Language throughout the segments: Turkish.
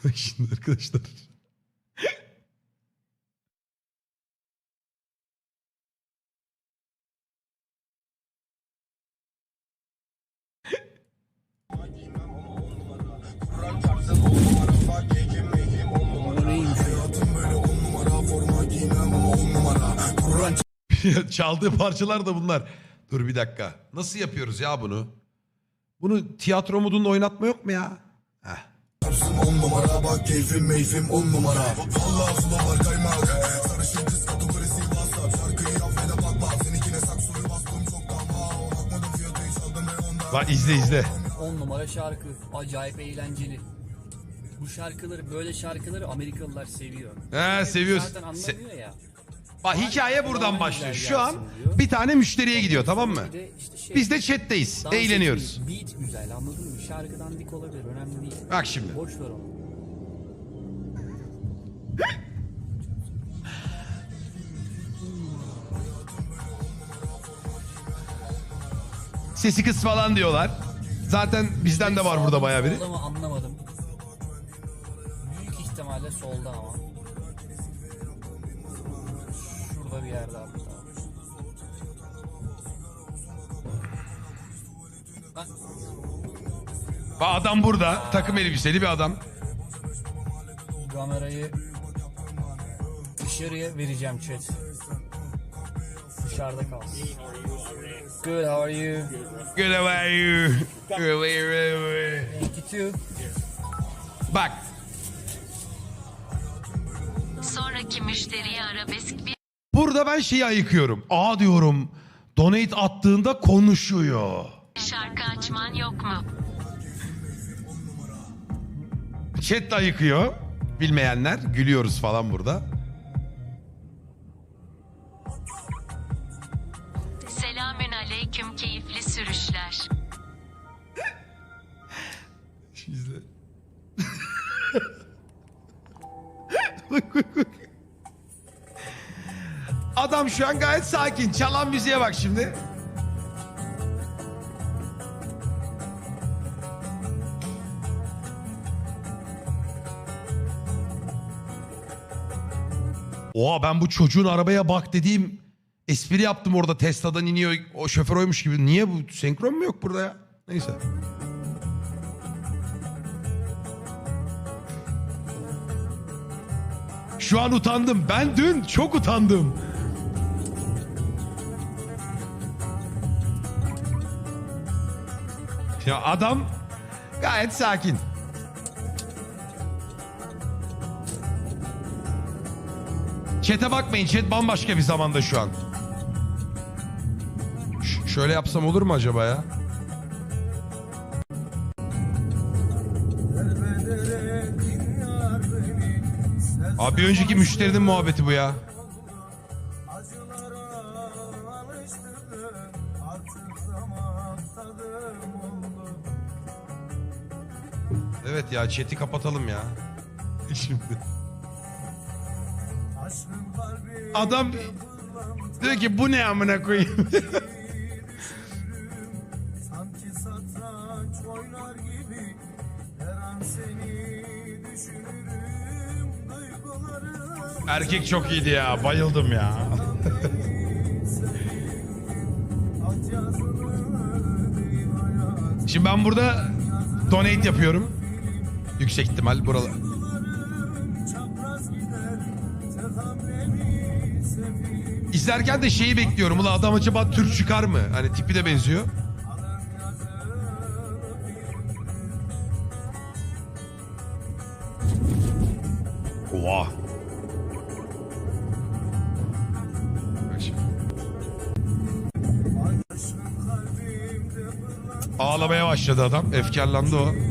Şimdi arkadaşlar. Çaldığı parçalar da bunlar. Dur bir dakika. Nasıl yapıyoruz ya bunu? Bunu tiyatro modunda oynatma yok mu ya? Heh. On numara bak keyfim meyfim on numara Vallahi sula var kaymak Sarışın kız kategorisi WhatsApp Şarkıyı yap ve de bak bak Seninkine saksoyu bastım çok tamam Bakmadım fiyatı hiç aldım ve ondan Bak izle izle. 10 numara şarkı. Acayip eğlenceli. Bu şarkıları, böyle şarkıları Amerikalılar seviyor. He seviyoruz. Zaten Se- anlamıyor ya. Bak hikaye buradan başlıyor. Şu an bir tane müşteriye gidiyor tamam mı? Şey, Biz de chat'teyiz. dans Eğleniyoruz. etmeyi, Beat güzel anladın mı? Şarkıdan dik olabilir önemli değil. Bak şimdi. Boş ver onu. Sesi kıs falan diyorlar. Zaten bizden de var burada bayağı biri. Solda mı anlamadım. Büyük ihtimalle solda ama. Bir yerde Bak adam burada. Takım elbiseli bir adam. kamerayı dışarıya vereceğim chat. Dışarıda kalsın. Good, how are you? Good how are you? Thank you too. Bak. Burada ben şeyi ayıkıyorum. Aa diyorum. Donate attığında konuşuyor. şarkı açman yok mu? Chat de ayıkıyor. Bilmeyenler gülüyoruz falan burada. Selamün aleyküm keyifli sürüşler. İzle. Adam şu an gayet sakin. Çalan müziğe bak şimdi. Oha ben bu çocuğun arabaya bak dediğim espri yaptım orada Tesla'dan iniyor o şoför oymuş gibi. Niye bu senkron mu yok burada ya? Neyse. Şu an utandım. Ben dün çok utandım. Ya adam gayet sakin. Çete bakmayın. Chat bambaşka bir zamanda şu an. Ş- şöyle yapsam olur mu acaba ya? Abi önceki müşterinin muhabbeti bu ya. Evet ya chat'i kapatalım ya. Şimdi. Adam diyor ki bu ne amına koyayım. Sanki satranç oynar gibi Her an seni düşünürüm Duygularım Erkek çok iyiydi ya. Bayıldım ya. Şimdi ben burada donate yapıyorum. Yüksek ihtimal buralar. İzlerken de şeyi bekliyorum. Ulan adam acaba Türk çıkar mı? Hani tipi de benziyor. Oha. Ağlamaya başladı adam. Efkarlandı o.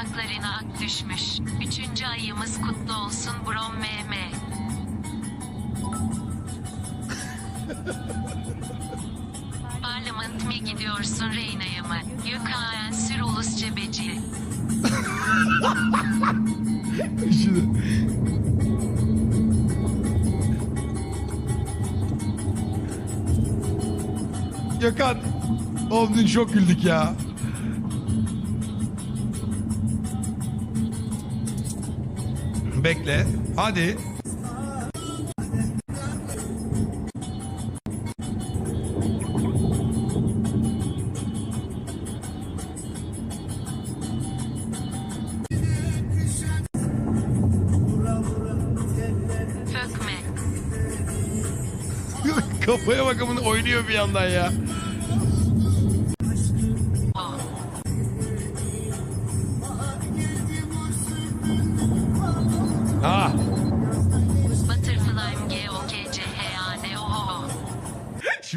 Gökhan saklarına ak düşmüş. Üçüncü ayımız kutlu olsun Brom MM. Parliament Fant mi gidiyorsun Reyna'ya mı? Yukarı sür ulus cebeci. Şimdi. Gökhan. Oğlum dün çok güldük ya. Bekle. Hadi. Kafaya bak oynuyor bir yandan ya.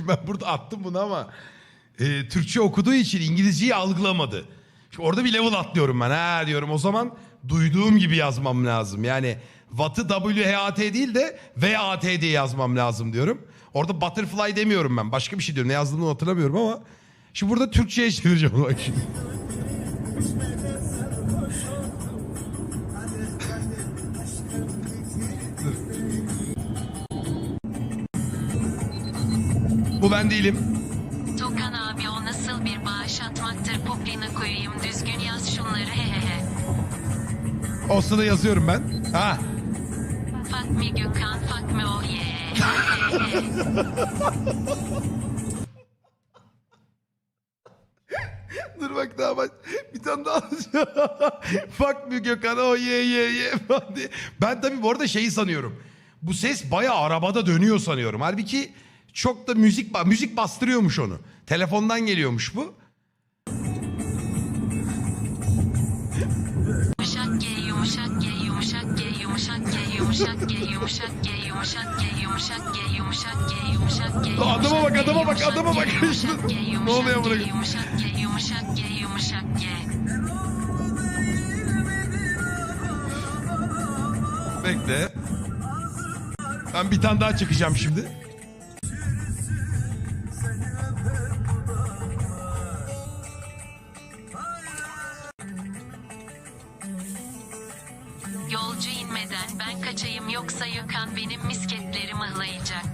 Şimdi ben burada attım bunu ama e, Türkçe okuduğu için İngilizceyi algılamadı. Şimdi orada bir level atlıyorum ben. Ha diyorum o zaman duyduğum gibi yazmam lazım. Yani Watt'ı W-H-A-T değil de V-A-T diye yazmam lazım diyorum. Orada butterfly demiyorum ben. Başka bir şey diyorum. Ne yazdığımı hatırlamıyorum ama. Şimdi burada Türkçe'ye çevireceğim bak şimdi. Bu ben değilim. Tokan abi o nasıl bir bağış atmaktır poplina koyayım düzgün yaz şunları he he he. O sırada yazıyorum ben. Ha. Me Gökhan me oh. Dur bak daha bak. Bir tane daha Fuck me Gökhan o ye ye ye. Ben tabii bu arada şeyi sanıyorum. Bu ses bayağı arabada dönüyor sanıyorum. Halbuki çok da müzik müzik bastırıyormuş onu. Telefondan geliyormuş bu. Yumuşak G yumuşak G yumuşak G yumuşak G yumuşak G yumuşak G yumuşak G yumuşak G yumuşak G yumuşak G Adama bak, adama bak, adama bak. Ne oluyor burada? G yumuşak G yumuşak G yumuşak G Bekle. Ben bir tane daha çıkacağım şimdi. Ben kaçayım yoksa Gökhan benim misketleri mıhlayacak.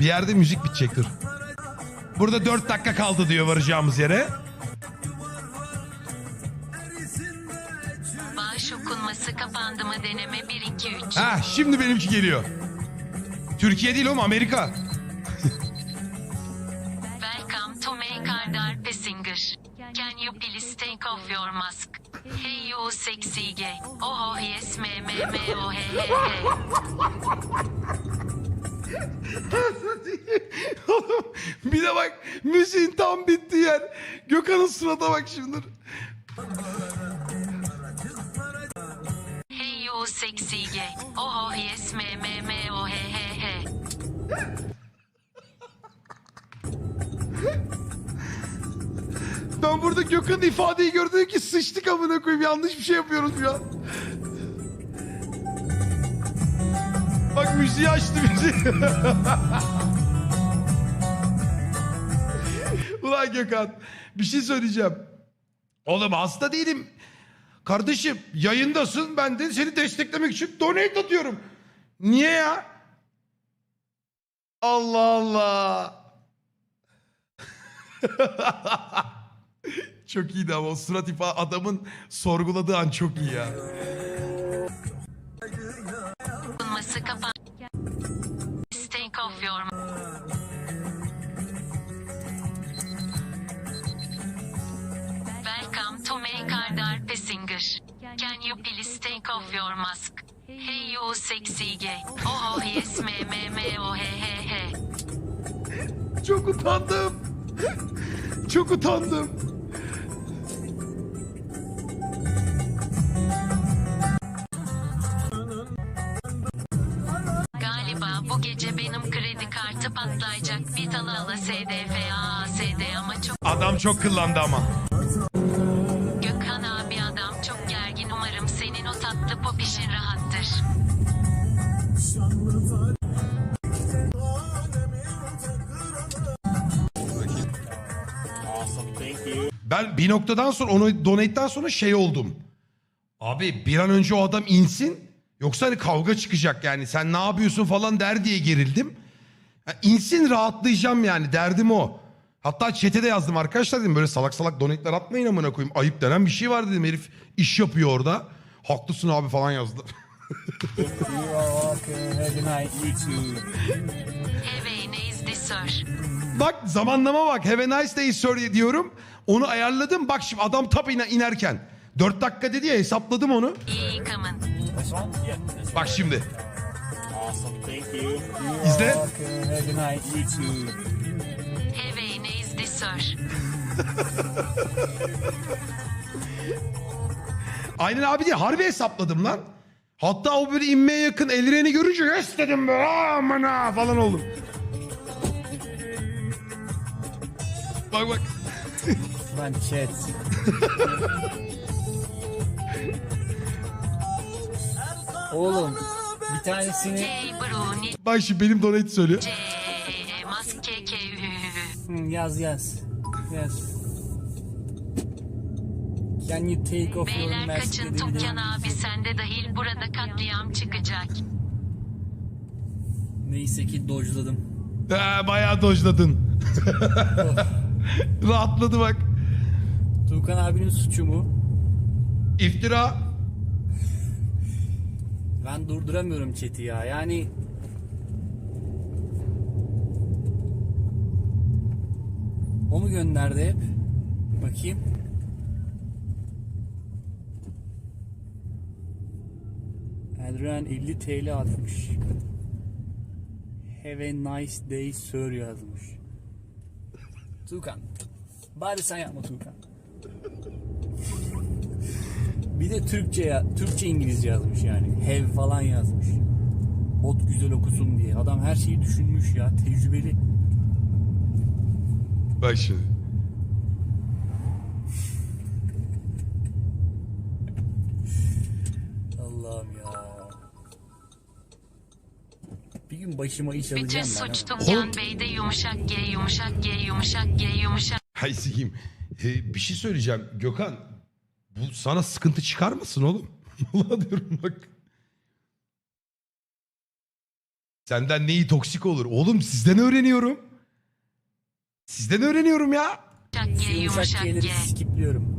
Bir yerde müzik bitecek dur. Burada 4 dakika kaldı diyor varacağımız yere. Okunması kapandı mı deneme 1 2 3. Ha şimdi benimki geliyor. Türkiye değil oğlum Amerika. Welcome to make our passenger. Can you please take off your mask? Hey you sexy gay. Oh oh yes me me me oh hey hey. Oğlum bir de bak müziğin tam bittiği yer. Gökhan'ın surata bak şimdi. You sexy gay. Oh oh yes me me me oh hey hey hey. Ben burada Gökhan'ın ifadeyi gördüm ki sıçtık amına koyayım yanlış bir şey yapıyoruz an. Bak müziği açtı müziği. Ulan Gökhan bir şey söyleyeceğim. Oğlum hasta değilim. Kardeşim yayındasın ben de seni desteklemek için donate atıyorum. Niye ya? Allah Allah. çok iyiydi ama o surat ifa adamın sorguladığı an çok iyi ya. Welcome to. Can you please take off your mask? Hey you sexy gay. Oh oh yes me me me oh hey hey hey. Çok utandım. Çok utandım. Galiba bu gece benim kredi kartı patlayacak. Bir ala SDFA ASD ama çok Adam çok kıllandı ama. Pop işin rahattır. Ben bir noktadan sonra onu donate'den sonra şey oldum. Abi bir an önce o adam insin. Yoksa hani kavga çıkacak yani sen ne yapıyorsun falan der diye gerildim. Ya insin rahatlayacağım yani derdim o. Hatta chat'e de yazdım arkadaşlar dedim böyle salak salak donate'ler atmayın amına koyayım. Ayıp denen bir şey var dedim herif iş yapıyor orada. Haklısın abi falan yazdı. Have a nice sir? Bak zamanlama bak. Have a nice day sir diyorum. Onu ayarladım. Bak şimdi adam tap iner- inerken. 4 dakika dedi ya hesapladım onu. İyi yıkamın. Bak şimdi. İzle. Have a nice this sir? Aynen abi diye harbi hesapladım lan. Hatta o böyle inmeye yakın elreni görünce yes dedim böyle aman ha falan oldum. Bak bak. Lan chat. Oğlum bir tanesini Bak şimdi benim donate söylüyor. Yaz yaz. Yaz. Can you take off your Beyler mask kaçın edebilir Tukcan misin? abi sende dahil burada katliam çıkacak. Neyse ki dojladım. Ha, bayağı dojladın. Rahatladı bak. Tuğkan abinin suçu mu? İftira. Ben durduramıyorum chat'i ya. Yani O mu gönderdi hep? Bakayım. Elren 50 TL atmış. Have a nice day sir yazmış. Tuğkan. Bari sen yapma Tuğkan. Bir de Türkçe Türkçe İngilizce yazmış yani. Have falan yazmış. Bot güzel okusun diye. Adam her şeyi düşünmüş ya. Tecrübeli. Bak. Bir gün başıma iş Bütün alacağım ben. suç ama. Tukcan Bey'de yumuşak G yumuşak G yumuşak G yumuşak Hay sikeyim. Ee, bir şey söyleyeceğim. Gökhan bu sana sıkıntı çıkarmasın oğlum. Vallahi diyorum bak. Senden neyi toksik olur? Oğlum sizden öğreniyorum. Sizden öğreniyorum ya. G yumuşak yumuşak G'leri G. skipliyorum.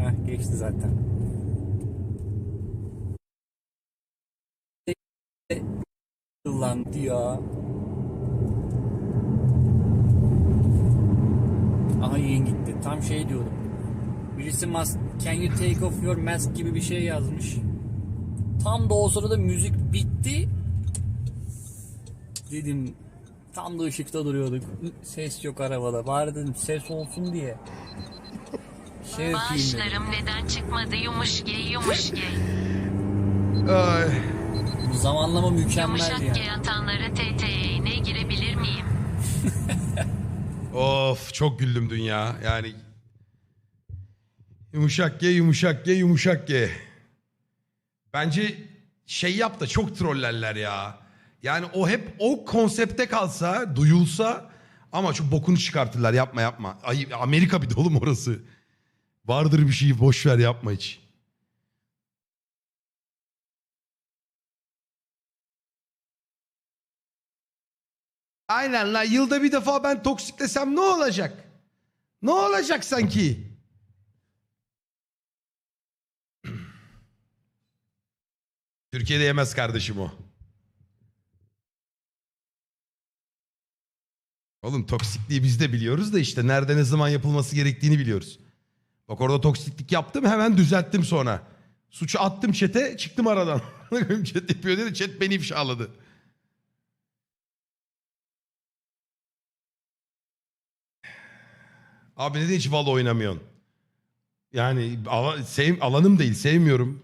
Heh geçti zaten. Lan diyor. Aha yayın gitti. Tam şey diyordum. Birisi mask, can you take off your mask gibi bir şey yazmış. Tam da o sırada müzik bitti. Dedim tam da ışıkta duruyorduk. Ses yok arabada. Bari dedim ses olsun diye. Şey yapayım dedim. Bağışlarım neden çıkmadı yumuş G yumuş G. Ay. Zamanlama mükemmel Yumuşak yani. G atanlara TT'ye girebilir miyim? Of çok güldüm dünya. Yani yumuşak G yumuşak G yumuşak G. Bence şey yap da çok trollerler ya. Yani o hep o konsepte kalsa, duyulsa ama çok bokunu çıkartırlar. Yapma yapma. Ay, Amerika bir de oğlum orası. Vardır bir şey boş ver yapma hiç. Aynen la yılda bir defa ben toksiklesem ne olacak? Ne olacak sanki? Türkiye'de yemez kardeşim o. Oğlum toksikliği biz de biliyoruz da işte nerede ne zaman yapılması gerektiğini biliyoruz. Bak orada toksiklik yaptım hemen düzelttim sonra. Suçu attım çete çıktım aradan. chat yapıyor dedi chat beni ifşaladı. Abi neden hiç Valo oynamıyorsun? Yani ala- sev, alanım değil sevmiyorum.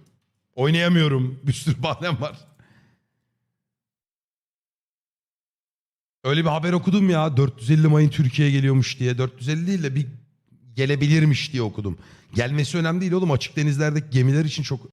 Oynayamıyorum. Bir sürü bahanem var. Öyle bir haber okudum ya 450 Mayın Türkiye'ye geliyormuş diye. 450 değil de bir gelebilirmiş diye okudum. Gelmesi önemli değil oğlum açık denizlerdeki gemiler için çok